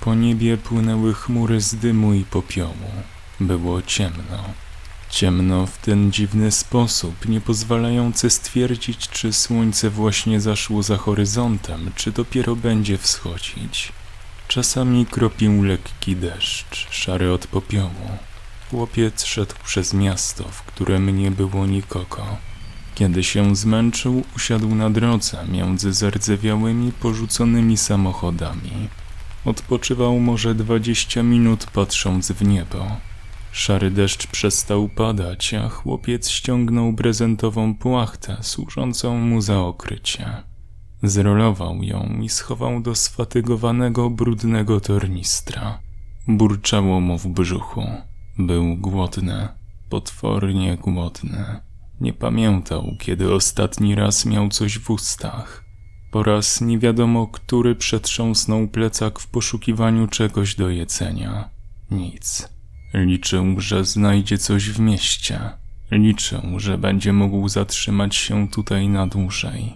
Po niebie płynęły chmury z dymu i popiołu. Było ciemno. Ciemno w ten dziwny sposób, nie pozwalający stwierdzić, czy słońce właśnie zaszło za horyzontem, czy dopiero będzie wschodzić. Czasami kropił lekki deszcz, szary od popiołu. Chłopiec szedł przez miasto, w którym nie było nikogo. Kiedy się zmęczył, usiadł na drodze między zardzewiałymi, porzuconymi samochodami. Odpoczywał może dwadzieścia minut patrząc w niebo. Szary deszcz przestał padać, a chłopiec ściągnął prezentową płachtę służącą mu za okrycie. Zrolował ją i schował do sfatygowanego, brudnego tornistra. Burczało mu w brzuchu. Był głodny, potwornie głodny. Nie pamiętał, kiedy ostatni raz miał coś w ustach. Po raz nie wiadomo, który przetrząsnął plecak w poszukiwaniu czegoś do jedzenia. Nic. Liczył, że znajdzie coś w mieście. Liczył, że będzie mógł zatrzymać się tutaj na dłużej.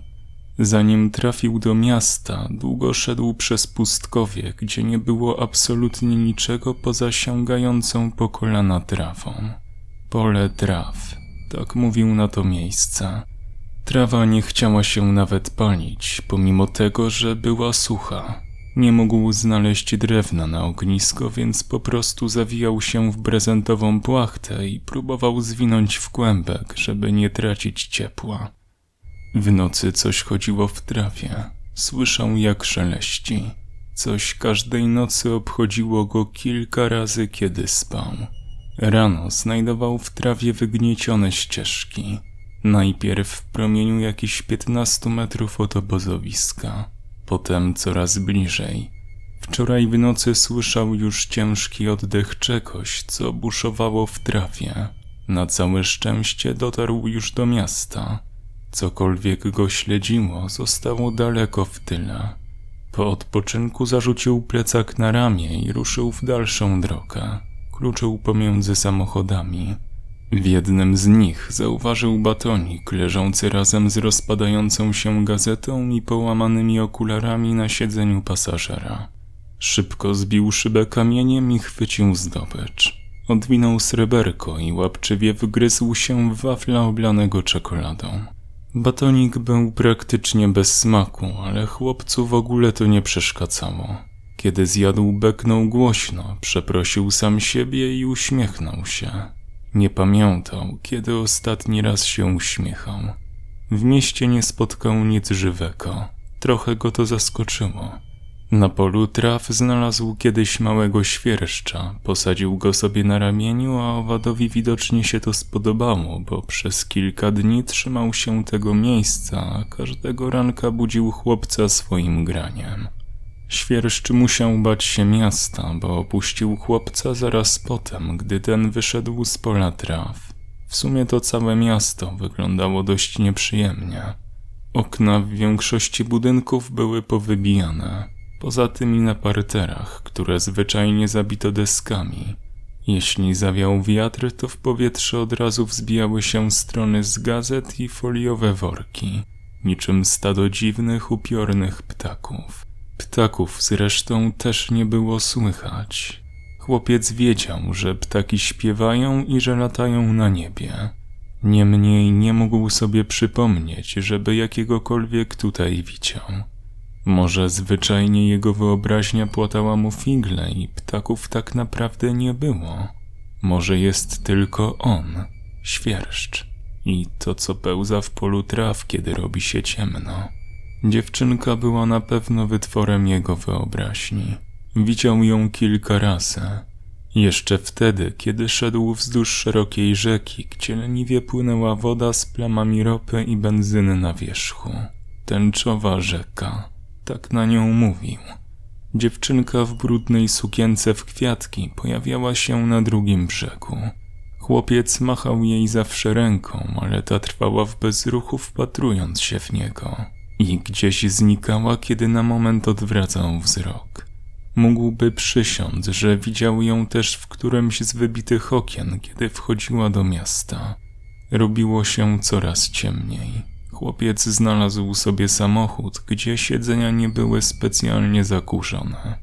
Zanim trafił do miasta, długo szedł przez pustkowie, gdzie nie było absolutnie niczego poza sięgającą po kolana trawą. Pole traw, tak mówił na to miejsce. Trawa nie chciała się nawet palić, pomimo tego, że była sucha. Nie mógł znaleźć drewna na ognisko, więc po prostu zawijał się w brezentową płachtę i próbował zwinąć w kłębek, żeby nie tracić ciepła. W nocy coś chodziło w trawie. Słyszał jak szeleści. Coś każdej nocy obchodziło go kilka razy, kiedy spał. Rano znajdował w trawie wygniecione ścieżki. Najpierw w promieniu jakichś 15 metrów od obozowiska, potem coraz bliżej. Wczoraj w nocy słyszał już ciężki oddech czegoś, co buszowało w trawie. Na całe szczęście dotarł już do miasta. Cokolwiek go śledziło, zostało daleko w tyle. Po odpoczynku zarzucił plecak na ramię i ruszył w dalszą drogę. Kluczył pomiędzy samochodami. W jednym z nich zauważył batonik leżący razem z rozpadającą się gazetą i połamanymi okularami na siedzeniu pasażera. Szybko zbił szybę kamieniem i chwycił zdobycz. Odwinął sreberko i łapczywie wgryzł się w wafla oblanego czekoladą. Batonik był praktycznie bez smaku, ale chłopcu w ogóle to nie przeszkadzało. Kiedy zjadł, beknął głośno, przeprosił sam siebie i uśmiechnął się. Nie pamiętał, kiedy ostatni raz się uśmiechał. W mieście nie spotkał nic żywego. Trochę go to zaskoczyło. Na polu traw znalazł kiedyś małego świerszcza, posadził go sobie na ramieniu, a owadowi widocznie się to spodobało, bo przez kilka dni trzymał się tego miejsca, a każdego ranka budził chłopca swoim graniem. Świerszcz musiał bać się miasta, bo opuścił chłopca zaraz potem, gdy ten wyszedł z pola traw. W sumie to całe miasto wyglądało dość nieprzyjemnie. Okna w większości budynków były powybijane, poza tymi na parterach, które zwyczajnie zabito deskami. Jeśli zawiał wiatr, to w powietrze od razu wzbijały się strony z gazet i foliowe worki, niczym stado dziwnych, upiornych ptaków. Ptaków zresztą też nie było słychać. Chłopiec wiedział, że ptaki śpiewają i że latają na niebie. Niemniej nie mógł sobie przypomnieć, żeby jakiegokolwiek tutaj widział. Może zwyczajnie jego wyobraźnia płatała mu figle i ptaków tak naprawdę nie było. Może jest tylko on, świerszcz, i to co pełza w polu traw, kiedy robi się ciemno. Dziewczynka była na pewno wytworem jego wyobraźni. Widział ją kilka razy. Jeszcze wtedy, kiedy szedł wzdłuż szerokiej rzeki, gdzie leniwie płynęła woda z plamami ropy i benzyny na wierzchu. Tęczowa rzeka. Tak na nią mówił. Dziewczynka w brudnej sukience w kwiatki pojawiała się na drugim brzegu. Chłopiec machał jej zawsze ręką, ale ta trwała w bezruchu, wpatrując się w niego i gdzieś znikała, kiedy na moment odwracał wzrok. Mógłby przysiąc, że widział ją też w którymś z wybitych okien, kiedy wchodziła do miasta. Robiło się coraz ciemniej. Chłopiec znalazł sobie samochód, gdzie siedzenia nie były specjalnie zakurzone.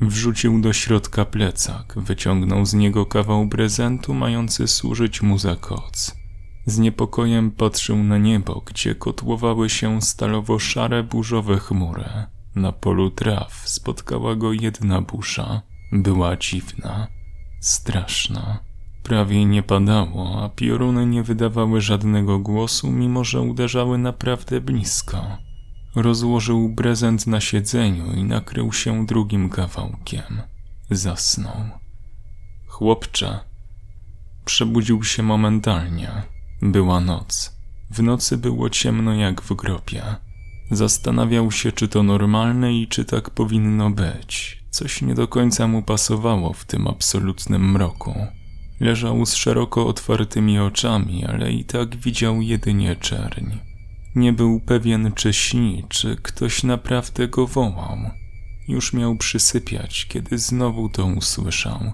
Wrzucił do środka plecak, wyciągnął z niego kawał prezentu mający służyć mu za koc. Z niepokojem patrzył na niebo, gdzie kotłowały się stalowo-szare burzowe chmury. Na polu traw spotkała go jedna busza. Była dziwna, straszna. Prawie nie padało, a pioruny nie wydawały żadnego głosu, mimo że uderzały naprawdę blisko. Rozłożył prezent na siedzeniu i nakrył się drugim kawałkiem. Zasnął. Chłopcze. Przebudził się momentalnie. Była noc. W nocy było ciemno jak w grobie. Zastanawiał się, czy to normalne i czy tak powinno być. Coś nie do końca mu pasowało w tym absolutnym mroku. Leżał z szeroko otwartymi oczami, ale i tak widział jedynie czerń. Nie był pewien, czy śni, czy ktoś naprawdę go wołał. Już miał przysypiać, kiedy znowu to usłyszał.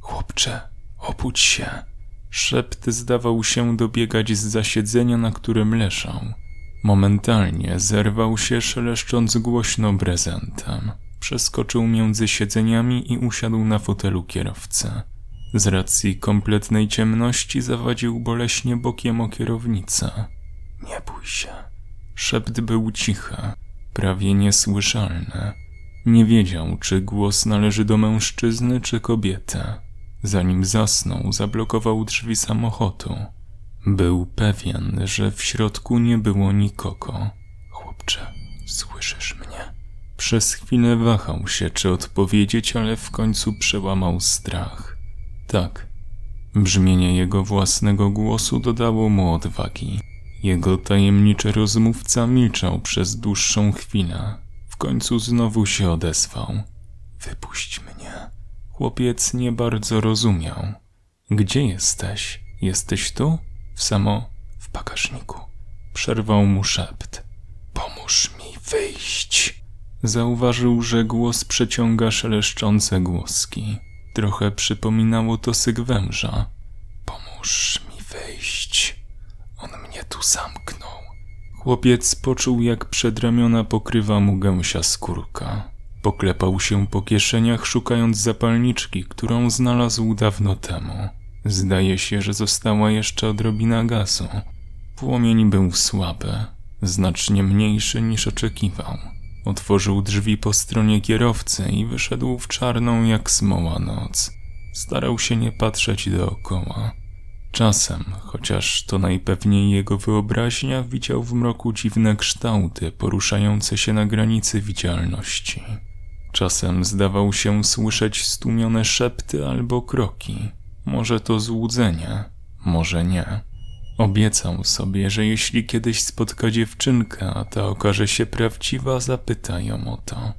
Chłopcze, obudź się. Szept zdawał się dobiegać z zasiedzenia, na którym leżał. Momentalnie zerwał się, szeleszcząc głośno prezentem. Przeskoczył między siedzeniami i usiadł na fotelu kierowcy. Z racji kompletnej ciemności zawadził boleśnie bokiem o kierownicę. Nie bój się. Szept był cichy, prawie niesłyszalny. Nie wiedział, czy głos należy do mężczyzny czy kobiety. Zanim zasnął, zablokował drzwi samochodu. Był pewien, że w środku nie było nikogo. Chłopcze, słyszysz mnie? Przez chwilę wahał się, czy odpowiedzieć, ale w końcu przełamał strach. Tak. Brzmienie jego własnego głosu dodało mu odwagi. Jego tajemniczy rozmówca milczał przez dłuższą chwilę. W końcu znowu się odezwał. Wypuść mnie. Chłopiec nie bardzo rozumiał. Gdzie jesteś? Jesteś tu? W samo w bagażniku. Przerwał mu szept. Pomóż mi wyjść. Zauważył, że głos przeciąga szeleszczące głoski. Trochę przypominało to syk węża. Pomóż mi wyjść. On mnie tu zamknął. Chłopiec poczuł, jak przedramiona pokrywa mu gęsia skórka. Poklepał się po kieszeniach, szukając zapalniczki, którą znalazł dawno temu. Zdaje się, że została jeszcze odrobina gazu. Płomień był słaby, znacznie mniejszy niż oczekiwał. Otworzył drzwi po stronie kierowcy i wyszedł w czarną jak smoła noc. Starał się nie patrzeć dookoła. Czasem, chociaż to najpewniej jego wyobraźnia, widział w mroku dziwne kształty poruszające się na granicy widzialności. Czasem zdawał się słyszeć stłumione szepty albo kroki. Może to złudzenie, może nie. Obiecał sobie, że jeśli kiedyś spotka dziewczynkę, a ta okaże się prawdziwa, zapyta ją o to.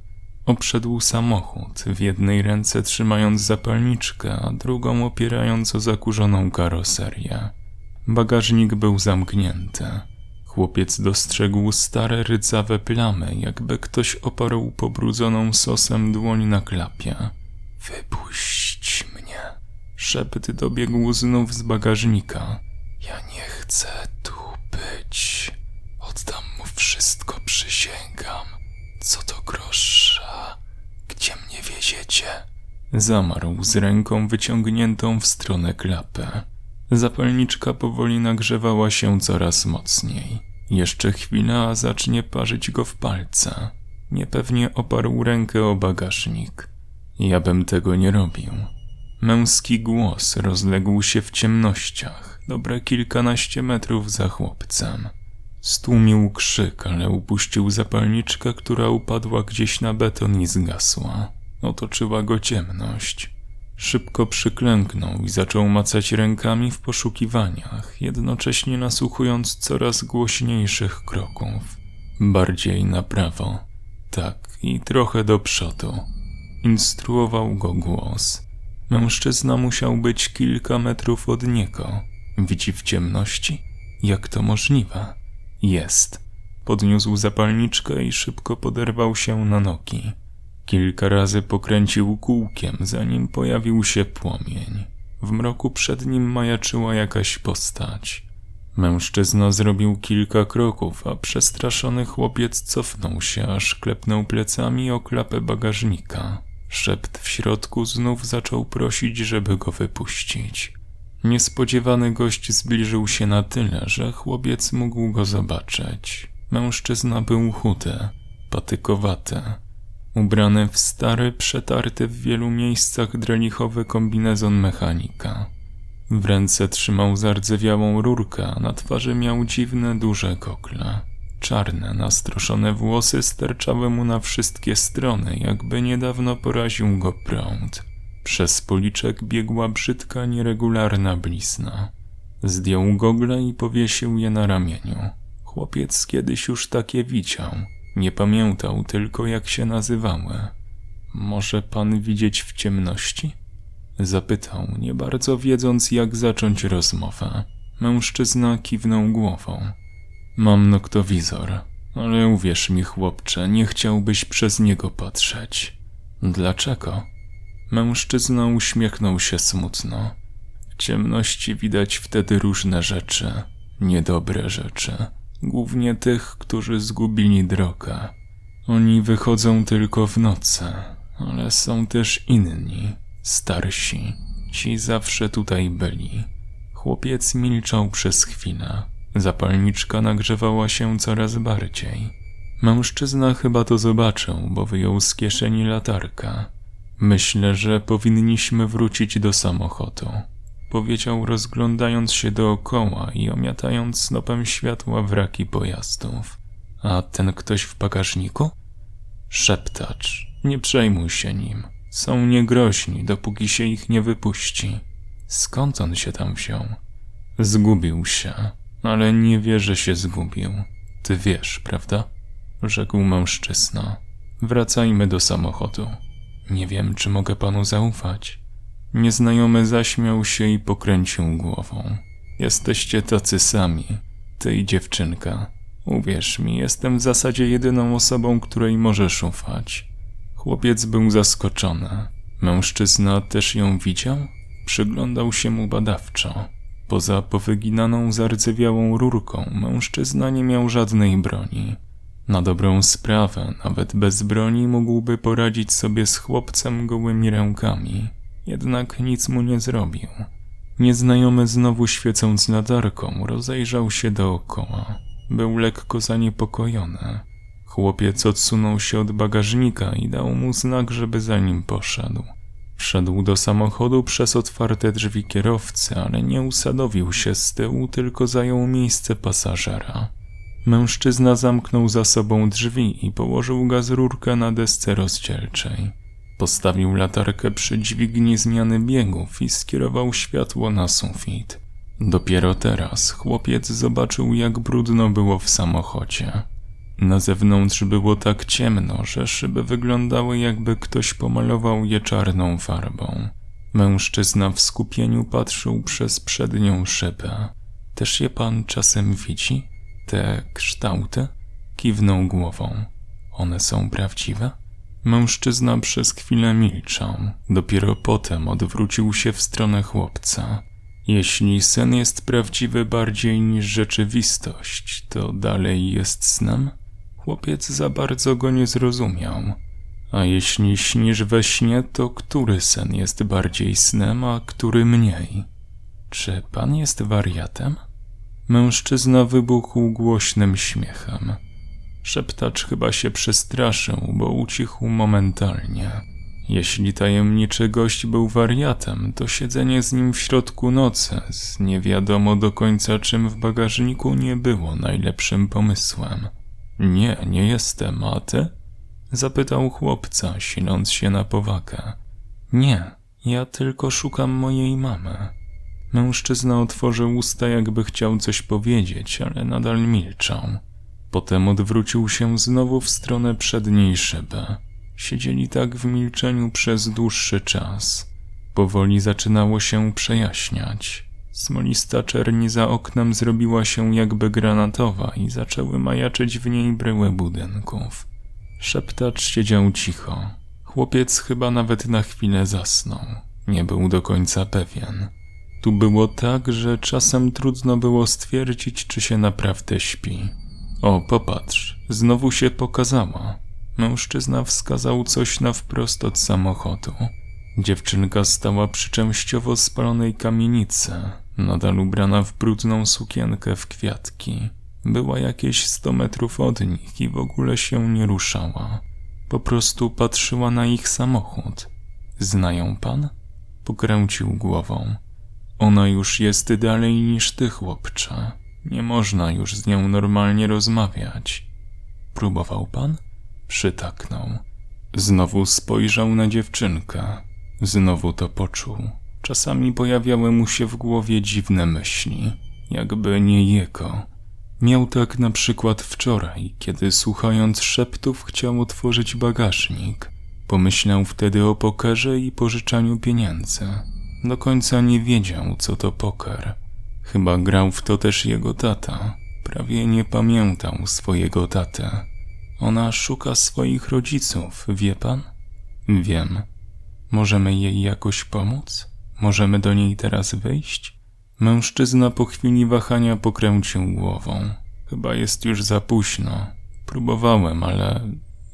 Obszedł samochód, w jednej ręce trzymając zapalniczkę, a drugą opierając o zakurzoną karoserię. Bagażnik był zamknięty. Chłopiec dostrzegł stare rdzawe plamy, jakby ktoś oparł pobrudzoną sosem dłoń na klapie. Wypuść mnie. Szept dobiegł znów z bagażnika. Ja nie chcę tu być. Oddam mu wszystko, przysięgam. Co to grosza? Gdzie mnie wieziecie? Zamarł z ręką wyciągniętą w stronę klapy. Zapalniczka powoli nagrzewała się coraz mocniej. Jeszcze chwila, a zacznie parzyć go w palce. Niepewnie oparł rękę o bagażnik. Ja bym tego nie robił. Męski głos rozległ się w ciemnościach, dobre kilkanaście metrów za chłopcem. Stłumił krzyk, ale upuścił zapalniczkę, która upadła gdzieś na beton i zgasła. Otoczyła go ciemność. Szybko przyklęknął i zaczął macać rękami w poszukiwaniach, jednocześnie nasłuchując coraz głośniejszych kroków. Bardziej na prawo, tak i trochę do przodu. Instruował go głos. Mężczyzna musiał być kilka metrów od niego. Widzi w ciemności? Jak to możliwe? Jest. Podniósł zapalniczkę i szybko poderwał się na nogi. Kilka razy pokręcił kółkiem, zanim pojawił się płomień. W mroku przed nim majaczyła jakaś postać. Mężczyzna zrobił kilka kroków, a przestraszony chłopiec cofnął się, aż klepnął plecami o klapę bagażnika. Szept w środku znów zaczął prosić, żeby go wypuścić. Niespodziewany gość zbliżył się na tyle, że chłopiec mógł go zobaczyć. Mężczyzna był chudy, patykowaty, ubrany w stary, przetarty w wielu miejscach drelichowy kombinezon mechanika. W ręce trzymał zardzewiałą rurkę, a na twarzy miał dziwne, duże kokle. Czarne, nastroszone włosy sterczały mu na wszystkie strony, jakby niedawno poraził go prąd. Przez policzek biegła brzydka, nieregularna blizna. Zdjął gogle i powiesił je na ramieniu. Chłopiec kiedyś już takie widział. Nie pamiętał tylko, jak się nazywały. Może pan widzieć w ciemności? Zapytał, nie bardzo wiedząc, jak zacząć rozmowę. Mężczyzna kiwnął głową. Mam noktowizor, ale uwierz mi, chłopcze, nie chciałbyś przez niego patrzeć. Dlaczego? Mężczyzna uśmiechnął się smutno. W ciemności widać wtedy różne rzeczy, niedobre rzeczy, głównie tych, którzy zgubili drogę. Oni wychodzą tylko w nocy, ale są też inni, starsi. Ci zawsze tutaj byli. Chłopiec milczał przez chwilę. Zapalniczka nagrzewała się coraz bardziej. Mężczyzna chyba to zobaczył, bo wyjął z kieszeni latarkę. Myślę, że powinniśmy wrócić do samochodu. Powiedział, rozglądając się dookoła i omiatając snopem światła wraki pojazdów. A ten ktoś w bagażniku? Szeptacz, nie przejmuj się nim. Są niegroźni, dopóki się ich nie wypuści. Skąd on się tam wziął? Zgubił się, ale nie wie, że się zgubił. Ty wiesz, prawda? Rzekł mężczyzna. Wracajmy do samochodu. Nie wiem, czy mogę panu zaufać. Nieznajomy zaśmiał się i pokręcił głową. Jesteście tacy sami, ty i dziewczynka. Uwierz mi, jestem w zasadzie jedyną osobą, której możesz ufać. Chłopiec był zaskoczony. Mężczyzna też ją widział? Przyglądał się mu badawczo. Poza powyginaną, zardzewiałą rurką, mężczyzna nie miał żadnej broni. Na dobrą sprawę, nawet bez broni mógłby poradzić sobie z chłopcem gołymi rękami, jednak nic mu nie zrobił. Nieznajomy znowu świecąc latarką rozejrzał się dookoła. Był lekko zaniepokojony. Chłopiec odsunął się od bagażnika i dał mu znak, żeby za nim poszedł. Wszedł do samochodu przez otwarte drzwi kierowcy, ale nie usadowił się z tyłu, tylko zajął miejsce pasażera. Mężczyzna zamknął za sobą drzwi i położył gazrurkę na desce rozdzielczej. Postawił latarkę przy dźwigni zmiany biegów i skierował światło na sufit. Dopiero teraz chłopiec zobaczył, jak brudno było w samochodzie. Na zewnątrz było tak ciemno, że szyby wyglądały, jakby ktoś pomalował je czarną farbą. Mężczyzna w skupieniu patrzył przez przednią szybę. Też je pan czasem widzi? Te kształty? Kiwnął głową. One są prawdziwe? Mężczyzna przez chwilę milczał. Dopiero potem odwrócił się w stronę chłopca. Jeśli sen jest prawdziwy bardziej niż rzeczywistość, to dalej jest snem? Chłopiec za bardzo go nie zrozumiał. A jeśli śnisz we śnie, to który sen jest bardziej snem, a który mniej? Czy pan jest wariatem? Mężczyzna wybuchł głośnym śmiechem. Szeptacz chyba się przestraszył, bo ucichł momentalnie. Jeśli tajemniczy gość był wariatem, to siedzenie z nim w środku nocy, z nie wiadomo do końca czym w bagażniku, nie było najlepszym pomysłem. Nie, nie jestem, a ty? Zapytał chłopca, siląc się na powagę. Nie, ja tylko szukam mojej mamy. Mężczyzna otworzył usta, jakby chciał coś powiedzieć, ale nadal milczał. Potem odwrócił się znowu w stronę przedniej szyby. Siedzieli tak w milczeniu przez dłuższy czas. Powoli zaczynało się przejaśniać. Smolista czerni za oknem zrobiła się jakby granatowa i zaczęły majaczyć w niej bryły budynków. Szeptacz siedział cicho. Chłopiec chyba nawet na chwilę zasnął. Nie był do końca pewien. Tu było tak, że czasem trudno było stwierdzić, czy się naprawdę śpi. O, popatrz, znowu się pokazała. Mężczyzna wskazał coś na wprost od samochodu. Dziewczynka stała przy częściowo spalonej kamienicy, nadal ubrana w brudną sukienkę w kwiatki. Była jakieś 100 metrów od nich i w ogóle się nie ruszała. Po prostu patrzyła na ich samochód. Znają pan? Pokręcił głową. Ona już jest dalej niż ty, chłopcze. Nie można już z nią normalnie rozmawiać. Próbował pan? Przytaknął. Znowu spojrzał na dziewczynkę. Znowu to poczuł. Czasami pojawiały mu się w głowie dziwne myśli, jakby nie jego. Miał tak na przykład wczoraj, kiedy słuchając szeptów chciał otworzyć bagażnik. Pomyślał wtedy o pokerze i pożyczaniu pieniędzy. Do końca nie wiedział, co to poker. Chyba grał w to też jego tata. Prawie nie pamiętał swojego taty. Ona szuka swoich rodziców, wie pan? Wiem. Możemy jej jakoś pomóc? Możemy do niej teraz wyjść? Mężczyzna po chwili wahania pokręcił głową. Chyba jest już za późno. Próbowałem, ale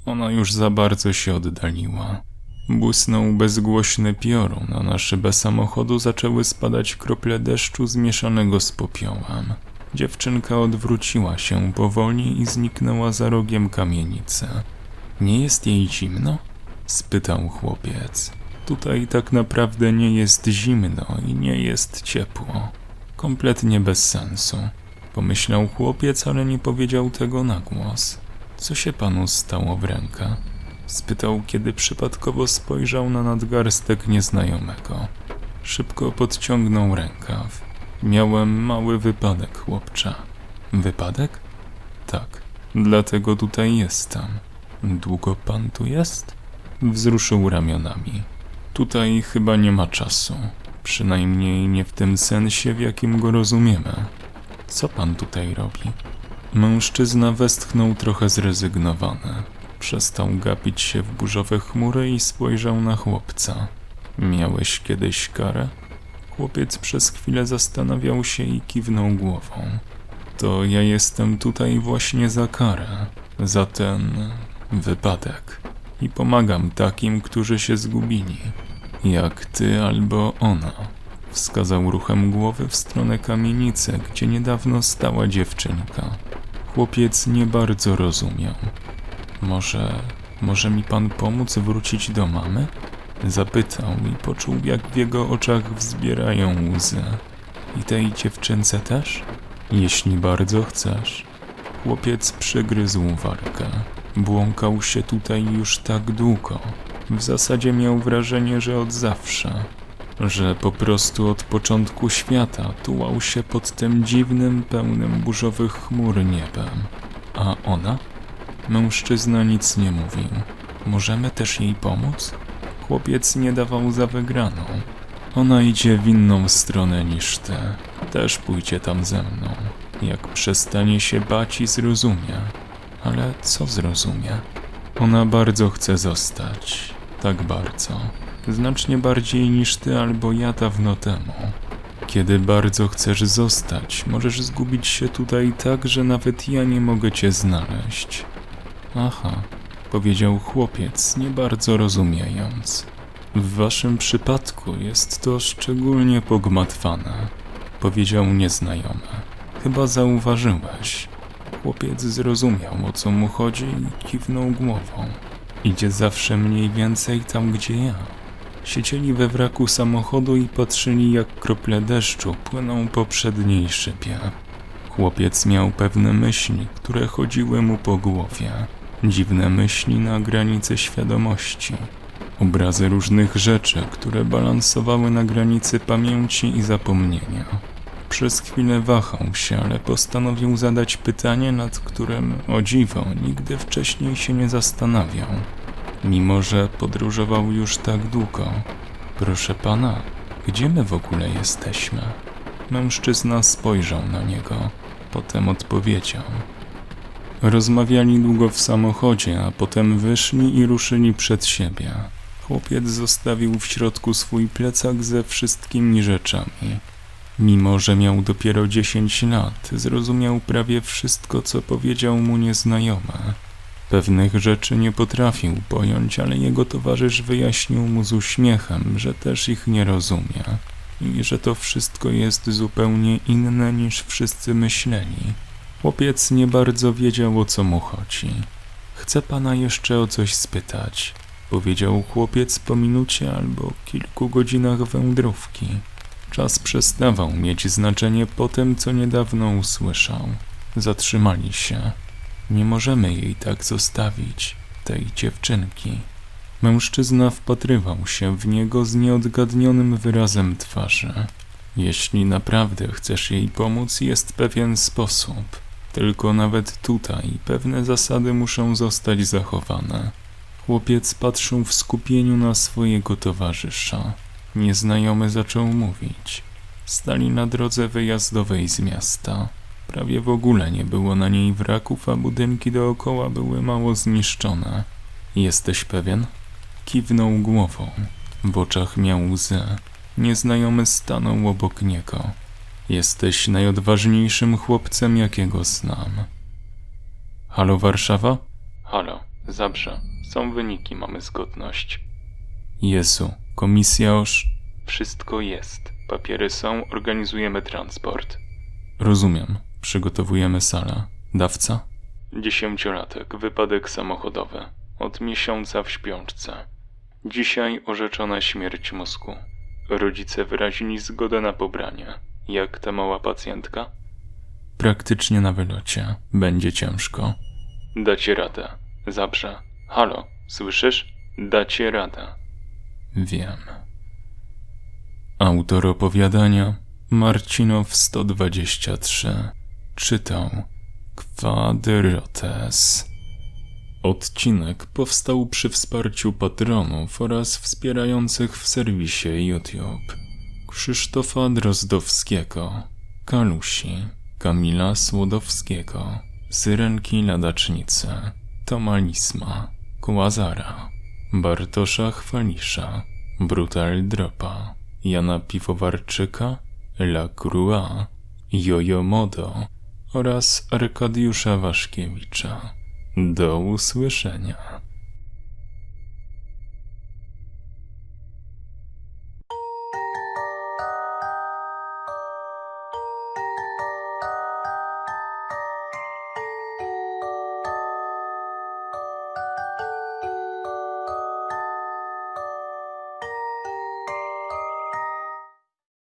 ona już za bardzo się oddaliła. Błysnął bezgłośny piorun, a na szybę samochodu zaczęły spadać krople deszczu zmieszanego z popiołem. Dziewczynka odwróciła się powoli i zniknęła za rogiem kamienicy. Nie jest jej zimno? spytał chłopiec. Tutaj tak naprawdę nie jest zimno i nie jest ciepło. Kompletnie bez sensu. Pomyślał chłopiec, ale nie powiedział tego na głos. Co się panu stało w rękę? Spytał, kiedy przypadkowo spojrzał na nadgarstek nieznajomego. Szybko podciągnął rękaw. Miałem mały wypadek, chłopcze. Wypadek? Tak, dlatego tutaj jestem. Długo pan tu jest? Wzruszył ramionami. Tutaj chyba nie ma czasu. Przynajmniej nie w tym sensie, w jakim go rozumiemy. Co pan tutaj robi? Mężczyzna westchnął trochę zrezygnowany. Przestał gapić się w burzowe chmury i spojrzał na chłopca. Miałeś kiedyś karę? Chłopiec przez chwilę zastanawiał się i kiwnął głową. To ja jestem tutaj właśnie za karę, za ten wypadek. I pomagam takim, którzy się zgubili. Jak ty albo ona. Wskazał ruchem głowy w stronę kamienicy, gdzie niedawno stała dziewczynka. Chłopiec nie bardzo rozumiał. Może, może mi pan pomóc wrócić do mamy? Zapytał i poczuł, jak w jego oczach wzbierają łzy. I tej dziewczynce też? Jeśli bardzo chcesz. Chłopiec przygryzł warkę. Błąkał się tutaj już tak długo. W zasadzie miał wrażenie, że od zawsze. Że po prostu od początku świata tułał się pod tym dziwnym, pełnym burzowych chmur niebem. A ona? Mężczyzna nic nie mówił. Możemy też jej pomóc? Chłopiec nie dawał za wygraną. Ona idzie w inną stronę niż ty. Też pójdzie tam ze mną. Jak przestanie się bać i zrozumie. Ale co zrozumie? Ona bardzo chce zostać. Tak bardzo. Znacznie bardziej niż ty albo ja dawno temu. Kiedy bardzo chcesz zostać, możesz zgubić się tutaj tak, że nawet ja nie mogę cię znaleźć. Aha, powiedział chłopiec, nie bardzo rozumiejąc. W waszym przypadku jest to szczególnie pogmatwane, powiedział nieznajomy. Chyba zauważyłeś. Chłopiec zrozumiał, o co mu chodzi i kiwnął głową. Idzie zawsze mniej więcej tam, gdzie ja. Siedzieli we wraku samochodu i patrzyli, jak krople deszczu płyną po przedniej szybie. Chłopiec miał pewne myśli, które chodziły mu po głowie. Dziwne myśli na granicy świadomości. Obrazy różnych rzeczy, które balansowały na granicy pamięci i zapomnienia. Przez chwilę wahał się, ale postanowił zadać pytanie, nad którym, o dziwo, nigdy wcześniej się nie zastanawiał. Mimo, że podróżował już tak długo. Proszę pana, gdzie my w ogóle jesteśmy? Mężczyzna spojrzał na niego, potem odpowiedział. Rozmawiali długo w samochodzie, a potem wyszli i ruszyli przed siebie. Chłopiec zostawił w środku swój plecak ze wszystkimi rzeczami. Mimo, że miał dopiero 10 lat, zrozumiał prawie wszystko, co powiedział mu nieznajomy. Pewnych rzeczy nie potrafił pojąć, ale jego towarzysz wyjaśnił mu z uśmiechem, że też ich nie rozumie i że to wszystko jest zupełnie inne niż wszyscy myśleli. Chłopiec nie bardzo wiedział o co mu chodzi. Chcę pana jeszcze o coś spytać, powiedział chłopiec po minucie albo kilku godzinach wędrówki. Czas przestawał mieć znaczenie po tym, co niedawno usłyszał. Zatrzymali się. Nie możemy jej tak zostawić, tej dziewczynki. Mężczyzna wpatrywał się w niego z nieodgadnionym wyrazem twarzy. Jeśli naprawdę chcesz jej pomóc, jest pewien sposób. Tylko nawet tutaj pewne zasady muszą zostać zachowane. Chłopiec patrzył w skupieniu na swojego towarzysza. Nieznajomy zaczął mówić. Stali na drodze wyjazdowej z miasta. Prawie w ogóle nie było na niej wraków, a budynki dookoła były mało zniszczone. Jesteś pewien? Kiwnął głową. W oczach miał łzy. Nieznajomy stanął obok niego. Jesteś najodważniejszym chłopcem, jakiego znam. Halo Warszawa? Halo, Zabrze. Są wyniki, mamy zgodność. Jezu, komisja oż... Wszystko jest. Papiery są, organizujemy transport. Rozumiem. Przygotowujemy salę. Dawca? Dziesięciolatek, wypadek samochodowy. Od miesiąca w śpiączce. Dzisiaj orzeczona śmierć mózgu. Rodzice wyrazili zgodę na pobranie. Jak ta mała pacjentka? Praktycznie na wylocie. Będzie ciężko. Dacie radę. Zabrze. Halo, słyszysz? Dacie radę. Wiem. Autor opowiadania Marcinow 123 czytał Quadrotes. Odcinek powstał przy wsparciu patronów oraz wspierających w serwisie YouTube. Krzysztofa Drozdowskiego, Kalusi, Kamila Słodowskiego, Syrenki Ladacznicy, Toma Lisma, Kłazara, Bartosza Chwalisza, Brutal Dropa, Jana Piwowarczyka, La Crua, Jojo Modo oraz Arkadiusza Waszkiewicza. Do usłyszenia.